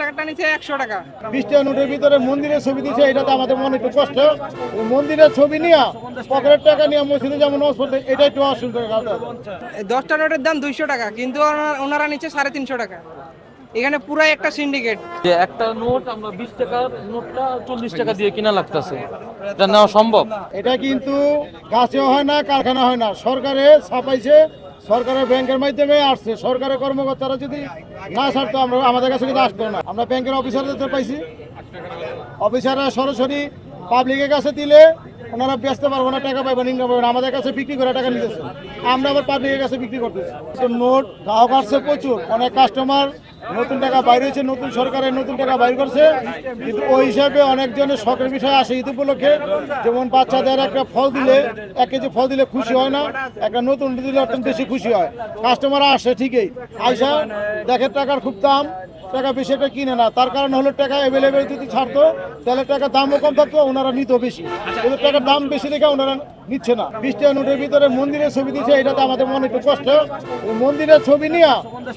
টাকাটা নিচে একশো টাকা। বিশ টাকা নোটের ভিতরে মন্দিরের ছবি দিচ্ছে এটা তো আমাদের মনে একটু কষ্ট। মন্দিরের ছবি নিয়ে পকেটের টাকা নিয়ে মসজিদে যেমন এটা একটু অসুবিধা দশটা নোটের দাম দুইশো টাকা কিন্তু ওনারা নিচে সাড়ে তিনশো টাকা। এখানে পুরাই একটা সিন্ডিকেট যে একটা নোট আমরা বিশ টাকার নোটটা চল্লিশ টাকা দিয়ে কিনা লাগতেছে। এটা নেওয়া সম্ভব? এটা কিন্তু গাছেও হয় না কারখানা হয় না। সরকারে ছাপাইছে সরকারের ব্যাংকের মাধ্যমে আসছে। সরকারের কর্মকর্তারা যদি না ছাড়তো, আমরা আমাদের কাছে কিন্তু আসতো না। আমরা ব্যাংকের অফিসারদের পাইছি। অফিসাররা সরাসরি পাবলিকের কাছে দিলে ওনারা বেচতে পারব না, টাকা পাইবেন ইনকাম পাবেন আমাদের কাছে বিক্রি করে টাকা নিতেছে। আমরা আবার পাবলিকের কাছে বিক্রি করতেছি। নোট, গ্রাহক আসছে প্রচুর, অনেক কাস্টমার নতুন টাকা বাইর হয়েছে, নতুন সরকারের নতুন টাকা বাইর করছে। কিন্তু ওই হিসাবে অনেকজনের শখের বিষয় আসে ঈদ উপলক্ষে যেমন বাচ্চাদের একটা ফল দিলে, এক কেজি ফল দিলে খুশি হয় না, একটা নতুন দিলে অত্যন্ত বেশি খুশি হয়। কাস্টমার আসে ঠিকই। আইসা দেখে টাকার খুব দাম টাকা বেশি একটা কিনে না। তার কারণ হলো টাকা অ্যাভেলেবেল যদি ছাড়তো, তাহলে টাকার দামও কম থাকতো, ওনারা নিত বেশি। কিন্তু টাকার দাম বেশি দেখে ওনারা নিচ্ছে না। বিশ টাকা নোটের ভিতরে মন্দিরের ছবি দিচ্ছে এটা তো আমাদের মনে একটু কষ্ট। মন্দিরের ছবি নিয়ে,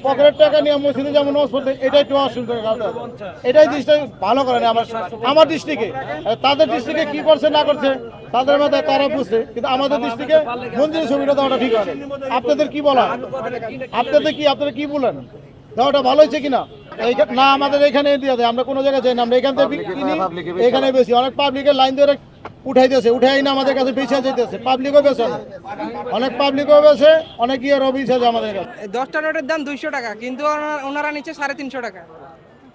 পকেটের টাকা নিয়ে মসজিদে যেমন নামাজ পড়তে এটা একটু অসুবিধা এটাই দৃষ্টি ভালো করে না আমার আমার দৃষ্টিকে। তাদের দৃষ্টিকে কি করছে, না করছে, তাদের মাথায় তারা বুঝছে, কিন্তু আমাদের দৃষ্টিকে মন্দিরের ছবিটা দেওয়াটা ঠিক হয় আপনাদের কি বলা আপনাদের কি আপনারা কি বলেন? দেওয়াটা ভালো হয়েছে কিনা? না আমাদের এখানে দিয়ে দেয় আমরা কোনো জায়গায় যাই না আমরা এখান থেকে বিক্রি কিনি এখানে বেশি অনেক পাবলিকের লাইন ধরে উঠাইতেছে উঠাই না আমাদের কাছে বেঁচে যেতেছে পাবলিকও বেছে অনেক পাবলিকও বেছে অনেক ইয়ে রবিছে আমাদের কাছে। এই দশটা নোটের দাম দুইশো টাকা কিন্তু ওনারা নিচে সাড়ে তিনশো টাকা।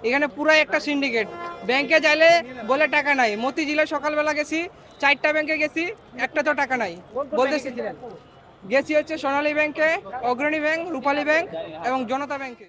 এখানে পুরাই একটা সিন্ডিকেট ব্যাংকে যাইলে বলে টাকা নাই। মতিঝিলে সকালবেলা গেছি চারটা ব্যাংকে গেছি একটা তো টাকা নাই। বলতেছি গেছি হচ্ছে সোনালী ব্যাংকে অগ্রণী ব্যাংক রূপালী ব্যাংক এবং জনতা ব্যাংকে।